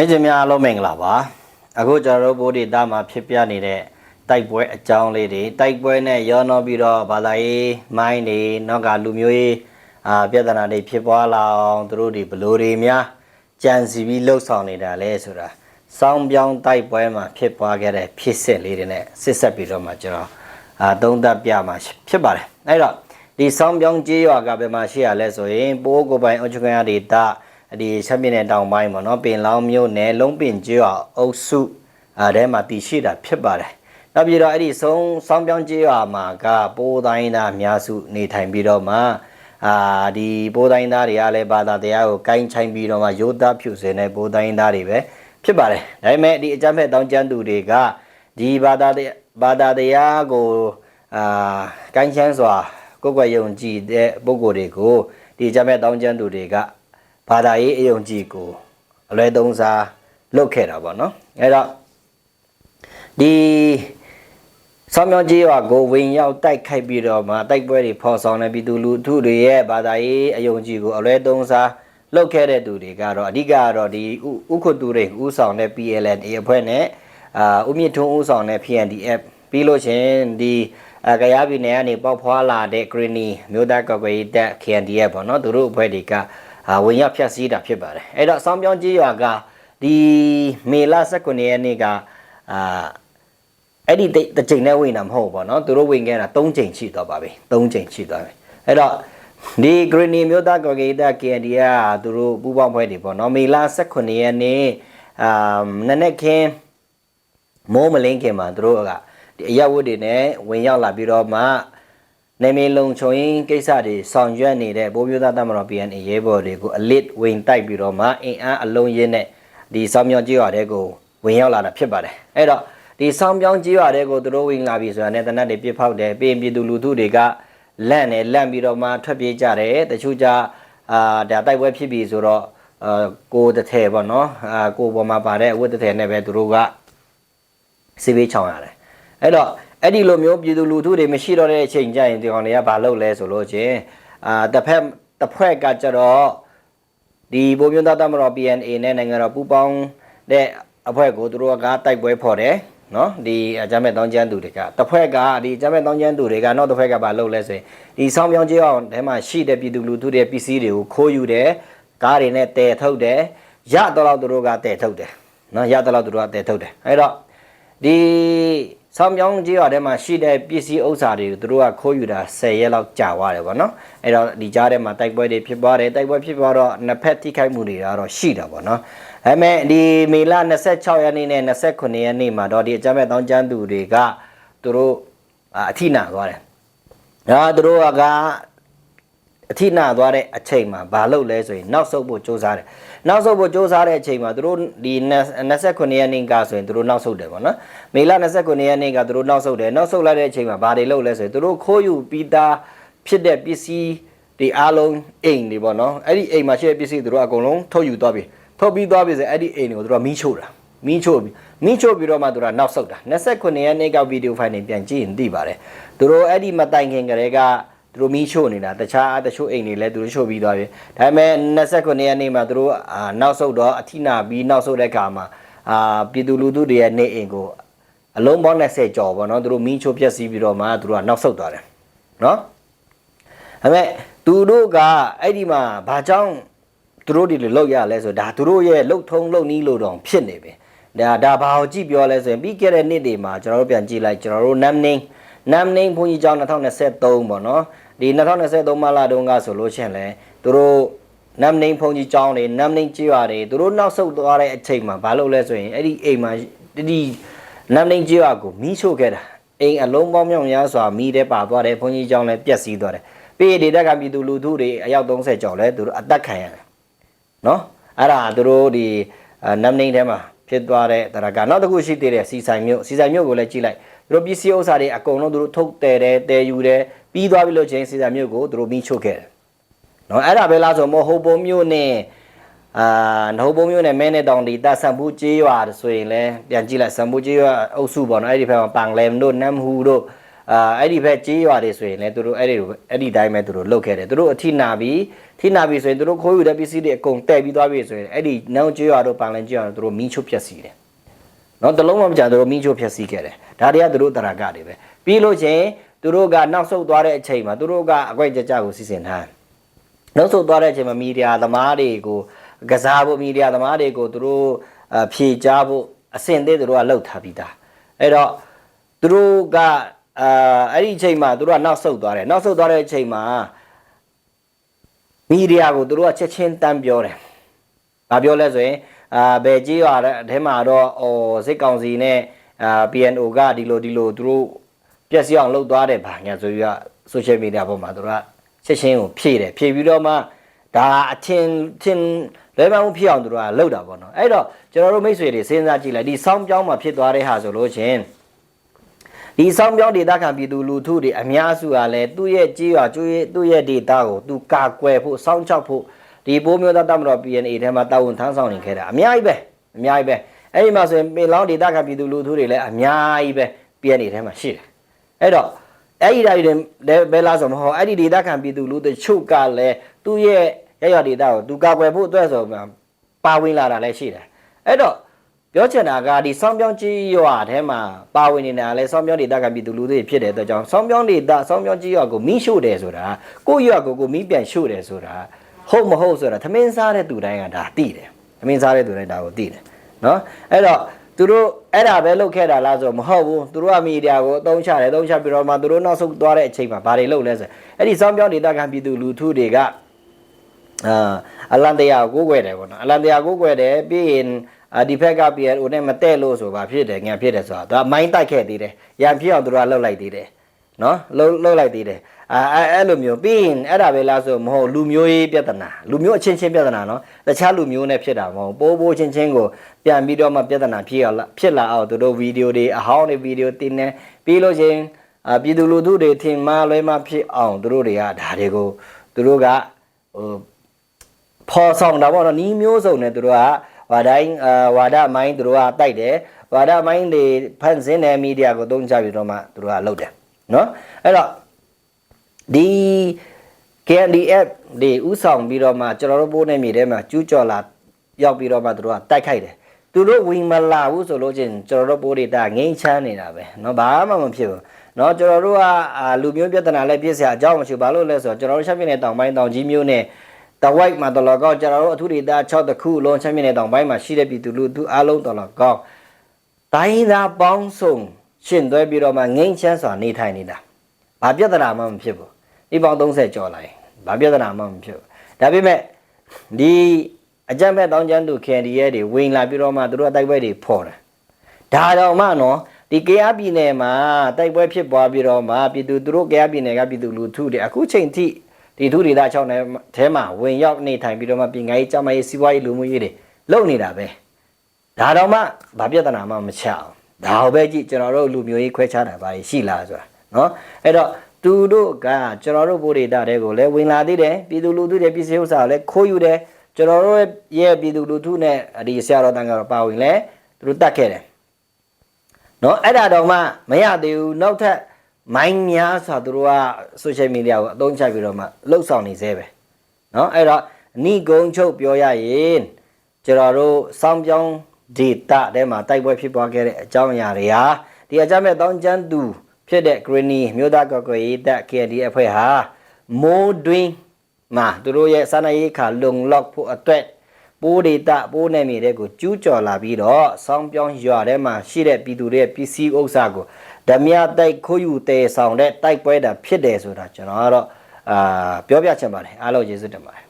မင်းကြီးများအားလုံးမင်္ဂလာပါအခုကျွန်တော်တို့ဘိုးဒီသားမှာဖြစ်ပြနေတဲ့တိုက်ပွဲအကြောင်းလေးတွေတိုက်ပွဲနဲ့ရောနှောပြီးတော့ဘာသာရေးမိုင်းတွေနောက်ကလူမျိုးရေးအာပြဿနာတွေဖြစ်ပွားလာအောင်သူတို့ဒီဘလို့တွေများကြံစီပြီးလှုပ်ဆောင်နေတာလဲဆိုတာစောင်းပြောင်းတိုက်ပွဲမှာဖြစ်ပွားခဲ့တဲ့ဖြစ်စဉ်လေးတွေနဲ့ဆက်ဆက်ပြီးတော့မှကျွန်တော်အာသုံးသပ်ပြမှာဖြစ်ပါတယ်အဲ့တော့ဒီစောင်းပြောင်းကြေးရွာကဘယ်မှာရှိရလဲဆိုရင်ပိုးကိုယ်ပိုင်အုပ်ချုပ်ခွင့်ရဒေသ ဒီချက်မြင့်တဲ့တောင်ပိုင်းပေါ့နော်ပင်လောင်းမြို့နယ်လုံးပင်ကျွော်အုပ်စုအဲထဲမှာတည်ရှိတာဖြစ်ပါတယ်။နောက်ပြီးတော့အဲ့ဒီဆုံးစောင်းပြောင်းကျွော်မှာကပိုးတိုင်းသားအများစုနေထိုင်ပြီးတော့မှအာဒီပိုးတိုင်းသားတွေကလည်းဘာသာတရားကိုကိုင်းချိုင်းပြီးတော့မှရိုးသားဖြူစင်တဲ့ပိုးတိုင်းသားတွေပဲဖြစ်ပါတယ်။ဒါပေမဲ့ဒီအကြမ်းဖက်တောင်းကျမ်းသူတွေကဒီဘာသာတရားဘာသာတရားကိုအာကိုင်းချမ်းစွာကိုယ်ကွယ်ယုံကြည်တဲ့ပုဂ္ဂိုလ်တွေကိုဒီအကြမ်းဖက်တောင်းကျမ်းသူတွေက ဘာသာရေးအယုံကြည်ကိုအလွဲသုံးစားလုပ်ခဲ့တာပေါ့နော်အဲ့တော့ဒီဆောင်းမြောင်းကြီးရွာကိုဝင်ရောက်တိုက်ခိုက်ပြီးတော့မှတိုက်ပွဲတွေဖော်ဆောင်တဲ့ပြည်သူလူထုတွေရဲ့ဘာသာရေးအယုံကြည်ကိုအလွဲသုံးစားလုပ်ခဲ့တဲ့သူတွေကတော့အဓိကကတော့ဒီဥက္ခုတူတွေဥဆောင်တဲ့ PLN အဖွဲ့နဲ့အာဥမြင့်ထွန်းဥဆောင်တဲ့ PNDF ပြီးလို့ရှင်ဒီအကရားပြည်နယ်ကနေပေါက်ဖွာလာတဲ့ Greeny မြို့သားကော်ပိုရေးတပ် KNDF ပေါ့နော်သူတို့အဖွဲ့တွေကအာ ဝင်ရောက်ဖြတ်စည်းတာဖြစ်ပါတယ်အဲ့တော့ဆောင်းပြောင်းကြီးရွာကဒီမေလ19ရက်နေ့ကအာအဲ့ဒီတစ်ချိန်နဲ့ဝင်တာမဟုတ်ဘူးပေါ့နော်သူတို့ဝင်ခဲ့တာ3ချိန်ရှိသွားပါပြီ3ချိန်ရှိသွားပြီအဲ့တော့ဒီ Greeny မြို့သားကော်ဂေတာ KND ကသူတို့ပူးပေါင်းဖွဲ့တွေပေါ့နော်မေလ19ရက်နေ့အာနနက်ခင်းမိုးမလင်းခင်မှာသူတို့ကဒီအရဝတ်တွေနဲ့ဝင်ရောက်လာပြီးတော့မှ နေမီလုံချုံရင်ကိစ္စတွေဆောင်ရွက်နေတဲ့ဘိုးမျိုးသားတမတော် PN ရဲဘော်တွေကိုအလစ်ဝင်တိုက်ပြီးတော့မှအင်အားအလုံးရင်းနဲ့ဒီစောင်းမြောင်းကြီးရွာတဲ့ကိုဝင်ရောက်လာတာဖြစ်ပါတယ်အဲ့တော့ဒီစောင်းမြောင်းကြီးရွာတဲ့ကိုသူတို့ဝင်လာပြီဆိုတာနဲ့တနတ်တွေပြစ်ဖောက်တယ်ပြီးရင်ပြည်သူလူထုတွေကလန့်နေလန့်ပြီးတော့မှထွက်ပြေးကြတယ်တချို့ကြအာဒါတိုက်ပွဲဖြစ်ပြီဆိုတော့အာကိုတစ်ထည်ပေါ့နော်အာကိုပေါ်မှာပါတဲ့အဝတ်တစ်ထည်နဲ့ပဲသူတို့ကစီးပေးချောင်းရတယ်အဲ့တော့ အဲ့ဒီလိုမျိုးပြည်သူလူထုတွေမရှိတော့တဲ့အချိန်ကျရင်ဒီကောင်တွေကဘာလုပ်လဲဆိုလို့ချင်းအာတစ်ဖက်တစ်ဖွဲ့ကကြတော့ဒီဘိုးမြတ်သားတမတော် PNA နဲ့နိုင်ငံတော်ပူးပေါင်းတဲ့အဖွဲ့ကိုသူတို့ကတိုက်ပွဲဖော်တယ်နော်ဒီအကြမ်းမဲ့တောင်းကျမ်းသူတွေကတစ်ဖွဲ့ကဒီအကြမ်းမဲ့တောင်းကျမ်းသူတွေကနောက်တစ်ဖွဲ့ကဘာလုပ်လဲဆိုရင်ဒီဆောင်းပြောင်းကြီးအောင်ထဲမှာရှိတဲ့ပြည်သူလူထုတွေပစ္စည်းတွေကိုခိုးယူတယ်ကားတွေနဲ့တဲထုတ်တယ်ရတော့သူတို့ကတဲထုတ်တယ်နော်ရတော့သူတို့ကတဲထုတ်တယ်အဲ့တော့ဒီ ဆောင်းပြောင်းကြီးရွာထဲမှာရှိတဲ့ပစ္စည်းဥစ္စာတွေကိုသူတို့ကခိုးယူတာ10ရက်လောက်ကြာသွားတယ်ဗောနော်အဲ့တော့ဒီကြားထဲမှာတိုက်ပွဲတွေဖြစ်ပွားတယ်တိုက်ပွဲဖြစ်ပွားတော့နှစ်ဖက်ထိခိုက်မှုတွေကတော့ရှိတာဗောနော်ဒါပေမဲ့ဒီမေလ26ရက်နေ့နဲ့29ရက်နေ့မှာတော့ဒီအကြမ်းဖက်တောင်းကျမ်းသူတွေကသူတို့အထိနာသွားတယ်ဒါသူတို့က အထိနာသွားတဲ့အချိန်မှာဘာလုပ်လဲဆိုရင်နောက်ဆုတ်ဖို့စ조사တယ်နောက်ဆုတ်ဖို့စ조사တဲ့အချိန်မှာသူတို့ဒီ29ရက်နေ့ကဆိုရင်သူတို့နောက်ဆုတ်တယ်ပေါ့နော်မေလ29ရက်နေ့ကသူတို့နောက်ဆုတ်တယ်နောက်ဆုတ်လိုက်တဲ့အချိန်မှာဘာတွေလုပ်လဲဆိုရင်သူတို့ခိုးယူပြီးသားဖြစ်တဲ့ပစ္စည်းဒီအားလုံးအိမ်တွေပေါ့နော်အဲ့ဒီအိမ်မှာရှိတဲ့ပစ္စည်းသူတို့အကုန်လုံးထုတ်ယူသွားပြီထုတ်ပြီးသွားပြီဆိုအဲ့ဒီအိမ်တွေကိုသူတို့မီးချို့တာမီးချို့ပြီးမီးချို့ပြီးတော့မှသူတို့နောက်ဆုတ်တာ29ရက်နေ့ကဗီဒီယိုဖိုင်တွေပြန်ကြည့်ရင်သိပါတယ်သူတို့အဲ့ဒီမတိုင်ခင်ကလေးက သူတို့မီးရှို့နေတာတခြားတချို့အိမ်တွေလည်းသူတို့ရှို့ပြီးသွားပြီဒါပေမဲ့29ရက်နေ့မှာသူတို့အာနောက်ဆုတ်တော့အထိနာပြီးနောက်ဆုတ်တဲ့အခါမှာအာပြည်သူလူထုတွေရဲ့နေအိမ်ကိုအလုံးပေါင်း20ကျော်ပေါ့နော်သူတို့မီးချို့ပြက်စီးပြီးတော့မှသူတို့ကနောက်ဆုတ်သွားတယ်နော်ဒါပေမဲ့သူတို့ကအဲ့ဒီမှာဘာကြောင့်သူတို့ဒီလိုလောက်ရလဲဆိုဒါသူတို့ရဲ့လှုပ်ထုံးလှုပ်နီးလို့တော့ဖြစ်နေပြီဒါဒါဘာကိုကြည့်ပြောလဲဆိုရင်ပြီးခဲ့တဲ့နှစ်တွေမှာကျွန်တော်တို့ပြန်ကြည့်လိုက်ကျွန်တော်တို့ နမ်နင်းနမ်နင်းဘုန်းကြီးကျောင်း2023ပေါ့နော်ဒီ2023မလာတုန်းကဆိုလို့ရှိရင်လဲသူတို့နမ်နင်းဘုန်းကြီးကျောင်းတွေနမ်နင်းကျွာတွေသူတို့နောက်ဆုတ်သွားတဲ့အချိန်မှာဘာလုပ်လဲဆိုရင်အဲ့ဒီအိမ်မှာဒီနမ်နင်းကျွာကိုမီးရှို့ခဲ့တာအိမ်အလုံးပေါင်းမြောင်များစွာမီးတဲ့ပါသွားတယ်ဘုန်းကြီးကျောင်းလည်းပျက်စီးသွားတယ်ပြီးရတဲ့တက်ကပြည်သူလူထုတွေအယောက်30ကျော်လဲသူတို့အသက်ခံရတယ်နော်အဲ့ဒါသူတို့ဒီနမ်နင်းထဲမှာဖြစ်သွားတဲ့တရကနောက်တစ်ခုရှိသေးတယ်စီဆိုင်မြို့စီဆိုင်မြို့ကိုလည်းကြည့်လိုက် သူတို့ပစ္စည်းဥစ္စာတွေအကုန်လုံးသူတို့ထုတ်တယ်တယ်တဲယူတယ်ပြီးသွားပြီလို့ချင်းစီဆိုင်မြို့ကိုသူတို့မိချုပ်ခဲ့တယ်နော်အဲ့ဒါပဲလားဆိုမဟုတ်ပုံမြို့နဲ့အာနှုတ်ပုံမြို့နဲ့မဲနဲ့တောင်ဒီတဆန်ဘူးကျေးရွာဆိုရင်လည်းပြန်ကြည့်လိုက်ဆန်ဘူးကျေးရွာအုပ်စုပေါ့နော်အဲ့ဒီဘက်မှာပန်လမ်တို့နမ်ဟူတို့အာအဲ့ဒီဘက်ကြေးရွာတွေဆိုရင်လည်းသူတို့အဲ့ဒီလိုအဲ့ဒီတိုင်းပဲသူတို့လုတ်ခဲ့တယ်သူတို့အထိနာပြီးထိနာပြီးဆိုရင်သူတို့ခိုးယူတဲ့ပစ္စည်းတွေအကုန်တဲ့ပြီးသွားပြီဆိုရင်အဲ့ဒီနောင်ကြေးရွာတို့ပန်လန်ကြေးရွာတို့သူတို့မီးချို့ဖျက်ဆီးတယ် နော်တလုံးမကြသူတို့မီးချို့ဖျက်ဆီးခဲ့တယ်ဒါတွေကသူတို့တရာကတွေပဲပြီးလို့ချင်းသူတို့ကနောက်ဆုတ်သွားတဲ့အချိန်မှာသူတို့ကအကွက်ကြကြကိုစီစဉ်ထားတယ်နောက်ဆုတ်သွားတဲ့အချိန်မှာမီဒီယာသမားတွေကိုကစားဖို့မီဒီယာသမားတွေကိုသူတို့အဖြေချဖို့အဆင့်သေးသူတို့ကလှုပ်ထားပြီးသားအဲ့တော့သူတို့ကအာအဲ့ဒီအချိန်မှာသူတို့ကနောက်ဆုတ်သွားတယ်နောက်ဆုတ်သွားတဲ့အချိန်မှာမီဒီယာကိုသူတို့ကချက်ချင်းတန်းပြောတယ်။ဘာပြောလဲဆိုရင် အာဘယ်ကြီးရွာတဲ့အထဲမှာတော့ဟိုစစ်ကောင်စီနဲ့အာ PNO ကဒီလိုဒီလိုသူတို့ပြက်စီအောင်လှုပ်သွားတယ်ဗာညာဆိုပြီးတော့ social media ပေါ်မှာသူတို့ကချက်ချင်းကိုဖြည့်တယ်ဖြည့်ပြီးတော့မှဒါအထင်ထင်လွဲမှမှုဖြစ်အောင်သူတို့ကလှုပ်တာပေါ့နော်အဲ့တော့ကျွန်တော်တို့မိတ်ဆွေတွေစဉ်းစားကြည့်လိုက်ဒီစောင်းပြောင်းမှာဖြစ်သွားတဲ့ဟာဆိုလို့ချင်းဒီစောင်းပြောင်းဒေတာခံပြည်သူလူထုတွေအများစုကလည်းသူ့ရဲ့ကြီးရွာကျွေးသူ့ရဲ့ဒေတာကိုသူကာကွယ်ဖို့စောင်းချောက်ဖို့ ဒီပိုးမျိုးသားတမတော် PNA ထဲမှာတာဝန်ထမ်းဆောင်နေခဲ့တာအများကြီးပဲအများကြီးပဲအဲ့ဒီမှာဆိုရင်ပင်လောင်းဒေတာခံပြည်သူလူထုတွေလည်းအများကြီးပဲ PNA ထဲမှာရှိတယ်အဲ့တော့အဲ့ဒီဓာတ်တွေလည်းဘယ်လားဆိုမဟုတ်အဲ့ဒီဒေတာခံပြည်သူလူတချို့ကလည်းသူ့ရဲ့ရရဒေတာကိုသူကာကွယ်ဖို့အတွက်ဆိုမှပါဝင်လာတာလည်းရှိတယ်အဲ့တော့ပြောချင်တာကဒီစောင်းပြောင်းကြီးရွာထဲမှာပါဝင်နေတာလဲစောင်းပြောင်းဒေတာကပြည်သူလူတွေဖြစ်တဲ့အတွက်ကြောင့်စောင်းပြောင်းဒေတာစောင်းပြောင်းကြီးရွာကိုမိရှို့တယ်ဆိုတာကိုယ့်ရွာကိုကိုမိပြန်ရှို့တယ်ဆိုတာ ဟုတ်မဟုတ်ဆိုတာသမင်းစားတဲ့သူတိုင်းကဒါသိတယ်သမင်းစားတဲ့သူတိုင်းဒါကိုသိတယ်နော်အဲ့တော့သူတို့အဲ့ဒါပဲလုပ်ခဲ့တာလားဆိုတော့မဟုတ်ဘူးသူတို့ကမီဒီယာကိုအသုံးချတယ်အသုံးချပြီးတော့မှသူတို့နောက်ဆုံးသွားတဲ့အချိန်မှာဘာတွေလုပ်လဲဆိုအဲ့ဒီစောင်းပြောင်းဒေတာကပြည်သူလူထုတွေကအာအလန်တရာကိုကိုွယ်တယ်ပေါ့နော်အလန်တရာကိုကိုွယ်တယ်ပြီးရင်အာဒီဖက်က PLO နဲ့မတဲ့လို့ဆိုပါဖြစ်တယ်ငံဖြစ်တယ်ဆိုတာသူကမိုင်းတိုက်ခဲ့သေးတယ်ရံဖြစ်အောင်သူတို့ကလှုပ်လိုက်သေးတယ်နော်လှုပ်လှုပ်လိုက်သေးတယ် အာအဲ့အဲ့လိုမျိုးပြီးရင်အဲ့ဒါပဲလားဆိုမဟုတ်လူမျိုးရေးပြဿနာလူမျိုးအချင်းချင်းပြဿနာနော်တခြားလူမျိုးနဲ့ဖြစ်တာမဟုတ်ပိုးပိုးချင်းချင်းကိုပြန်ပြီးတော့မှပြဿနာဖြစ်အောင်ဖြစ်လာအောင်သူတို့ဗီဒီယိုတွေအဟောင်းတွေဗီဒီယိုတင်နေပြီးလို့ချင်းအာပြည်သူလူထုတွေထင်မှားလွဲမှားဖြစ်အောင်သူတို့တွေကဒါတွေကိုသူတို့ကဟိုဖော်ဆောင်တာပေါ့နော်နီးမျိုးစုံနဲ့သူတို့ကဝါတိုင်းအာဝါဒမိုင်းသူတို့ကတိုက်တယ်ဝါဒမိုင်းတွေဖန်ဆင်းတဲ့မီဒီယာကိုသုံးချပြီးတော့မှသူတို့ကလုပ်တယ်နော်အဲ့တော့ ဒီ KNDF တွေဥဆောင်ပြီးတော့မှကျွန်တော်တို့ပိုးနေမြေထဲမှာကျူးကျော်လာရောက်ပြီးတော့မှသူတို့ကတိုက်ခိုက်တယ်သူတို့ဝင်မလာဘူးဆိုလို့ချင်းကျွန်တော်တို့ပိုးဒေတာငိမ့်ချမ်းနေတာပဲเนาะဘာမှမဖြစ်ဘူးเนาะကျွန်တော်တို့ကအာလူမျိုးပြဿနာလည်းပြည့်စရာအကြောင်းမရှိဘူးဘာလို့လဲဆိုတော့ကျွန်တော်တို့ရှမ်းပြည်နယ်တောင်ပိုင်းတောင်ကြီးမျိုးနဲ့တဝိုက်မှာတော်တော်ကောင်းကျွန်တော်တို့အထူးဒေတာ6တခုလုံးရှမ်းပြည်နယ်တောင်ပိုင်းမှာရှိတဲ့ပြည်သူလူထုအားလုံးတော်တော်ကောင်းတိုင်းသားပေါင်းစုံရှင်သွဲပြီးတော့မှငိမ့်ချမ်းစွာနေထိုင်နေတာဘာပြဿနာမှမဖြစ်ဘူး ဒီပေါင်း30ကျော်လာရင်ဘာပြဿနာမှမဖြစ်ဘူးဒါပေမဲ့ဒီအကြမ်းဖက်တောင်းကျမ်းသူ KNDA တွေဝင်လာပြီးတော့မှသူတို့အတိုက်ပွဲတွေဖော်တယ်ဒါတော့မှနော်ဒီကယားပြည်နယ်မှာတိုက်ပွဲဖြစ်ပွားပြီးတော့မှပြည်သူသူတို့ကယားပြည်နယ်ကပြည်သူလူထုတွေအခုချိန်ထိဒီသူဒေသ6နယ်ထဲမှာဝင်ရောက်နေထိုင်ပြီးတော့မှပြည်ငါရေးကျမရေးစီးပွားရေးလူမှုရေးတွေလုပ်နေတာပဲဒါတော့မှဘာပြဿနာမှမချအောင်ဒါဟောပဲကြည့်ကျွန်တော်တို့လူမျိုးရေးခွဲခြားတာဘာရှိလားဆိုတာနော်အဲ့တော့ သူတို့ကကျွန်တော်တို့ဗိုလ်ဒေတာတွေကိုလည်းဝင်လာသေးတယ်ပြည်သူလူထုတွေပြည်စည်းဥစ္စာကိုလည်းခိုးယူတယ်ကျွန်တော်တို့ရဲ့ပြည်သူလူထုနဲ့ဒီဆရာတော်တန်ကတော့ပါဝင်လဲသူတို့တတ်ခဲ့တယ်နော်အဲ့ဒါတော့မှမရသေးဘူးနောက်ထပ်မိုင်းများစွာသူတို့က social media ကိုအသုံးချပြီးတော့မှလှုပ်ဆောင်နေသေးပဲနော်အဲ့တော့အနိဂုံချုပ်ပြောရရင်ကျွန်တော်တို့စောင်းပြောင်းဒေတာထဲမှာတိုက်ပွဲဖြစ်ပွားခဲ့တဲ့အကြောင်းအရာတွေဟာဒီအကြမ်းမဲ့တောင်းကျမ်းသူ ဖြစ်တဲ့ Greeny မြို့သားကော်ကွယ်ရေးတပ် KND အဖွဲ့ဟာမိုးတွင်းမှာသူတို့ရဲ့စာနာရေးခါလုံလောက်ဖို့အတွက်ပိုးဒေတာပိုးနယ်မြေတွေကိုကျူးကျော်လာပြီးတော့စောင်းပြောင်းရွာထဲမှာရှိတဲ့ပြည်သူတွေရဲ့ပစ္စည်းဥစ္စာကိုဓမြတိုက်ခိုးယူတည်ဆောင်တဲ့တိုက်ပွဲတာဖြစ်တယ်ဆိုတာကျွန်တော်ကတော့အာပြောပြချင်ပါတယ်အားလုံးကျေးဇူးတင်ပါတယ်